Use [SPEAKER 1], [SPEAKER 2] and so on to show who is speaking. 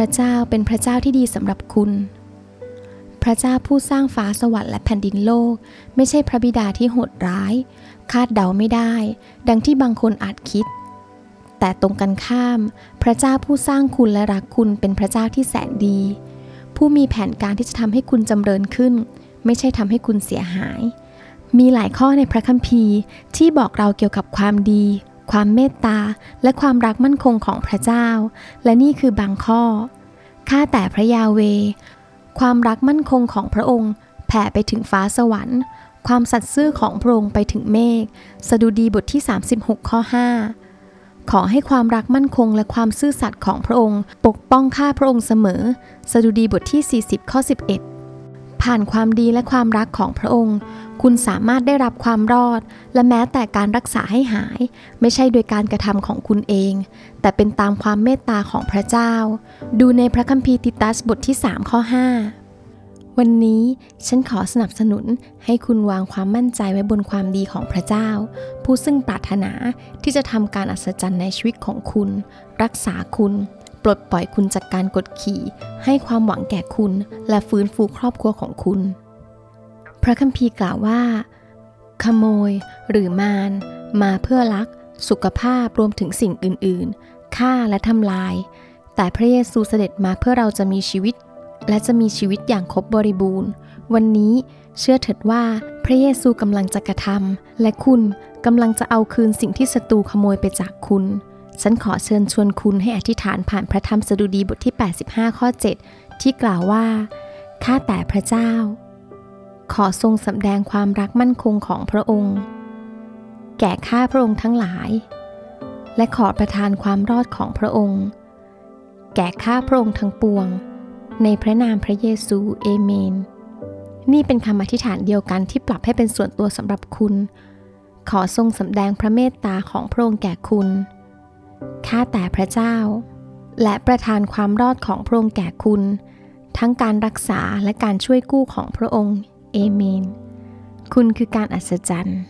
[SPEAKER 1] ระเจ้าเป็นพระเจ้าที่ดีสำหรับคุณ พระเจ้าผู้สร้างฟ้าสวรรค์และแผ่นดินโลก ไม่ใช่พระบิดาที่โหดร้าย คาดเดาไม่ได้ ดังที่บางคนอาจคิด แต่ตรงกันข้าม พระเจ้าผู้สร้างคุณและรักคุณเป็นพระเจ้าที่แสนดี ผู้มีแผนการที่จะทำให้คุณจำเริญขึ้น ไม่ใช่ทำให้คุณเสียหายมีหลายข้อในพระคัมภีร์ที่บอกเราเกี่ยวกับความดี ความเมตตา และความรักมั่นคงของพระเจ้า และนี่คือบางข้อ ข้าแต่พระยาเว ความรักมั่นคงของพระองค์ แผ่ไปถึงฟ้าสวรรค์ ความสัตย์ซื่อของพระองค์ไปถึงเมฆ สดุดีบทที่ 36 ข้อ 5 ขอให้ความรักมั่นคงและความซื่อสัตย์ของพระองค์ ปกป้องข้าพระองค์เสมอ สดุดีบทที่ 40 ข้อ 11 ผ่านความดีและความรักของพระองค์ คุณสามารถได้รับความรอด และแม้แต่การรักษาให้หาย ไม่ใช่โดยการกระทำของคุณเอง แต่เป็นตามความเมตตาของพระเจ้า ดูในพระคัมภีร์ติตัสบทที่ 3 ข้อ 5 วันนี้ฉันขอสนับสนุนให้คุณวางความมั่นใจไว้บนความดีของพระเจ้า ผู้ซึ่งปรารถนาที่จะทำการอัศจรรย์ในชีวิตของคุณ รักษาคุณ ปลดปล่อยคุณจากการกดขี่ ให้ความหวังแก่คุณ และฟื้นฟูครอบครัวของคุณ พระคัมภีร์กล่าวว่า ขโมย หรือมารมาเพื่อลัก สุขภาพรวมถึงสิ่งอื่นๆฆ่าและทำลาย แต่พระเยซูเสด็จมาเพื่อเราจะมีชีวิต และจะมีชีวิตอย่างครบบริบูรณ์ วันนี้เชื่อเถิดว่าพระเยซูกำลังจะกระทำและคุณกำลังจะเอาคืนสิ่งที่ศัตรูขโมยไปจากคุณ ฉันขอเชิญชวนคุณให้อธิษฐานผ่านพระธรรมสดุดีบทที่ 85 ข้อ 7 ที่กล่าวว่า ข้าแต่พระเจ้า ขอทรงสำแดงความรักมั่นคงของพระองค์ แก่ข้าพระองค์ทั้งหลาย และขอประทานความรอดของพระองค์ แก่ข้าพระองค์ทั้งปวง ในพระนามพระเยซูเอเมน นี่เป็นคำอธิษฐานเดียวกันที่ปรับให้เป็นส่วนตัวสำหรับคุณ ขอทรงสำแดงพระเมตตาของพระองค์แก่คุณ ข้าแต่พระเจ้า และประทานความรอดของพระองค์แก่คุณ ทั้งการรักษาและการช่วยกู้ของพระองค์ เอเมน คุณคือการอัศจรรย์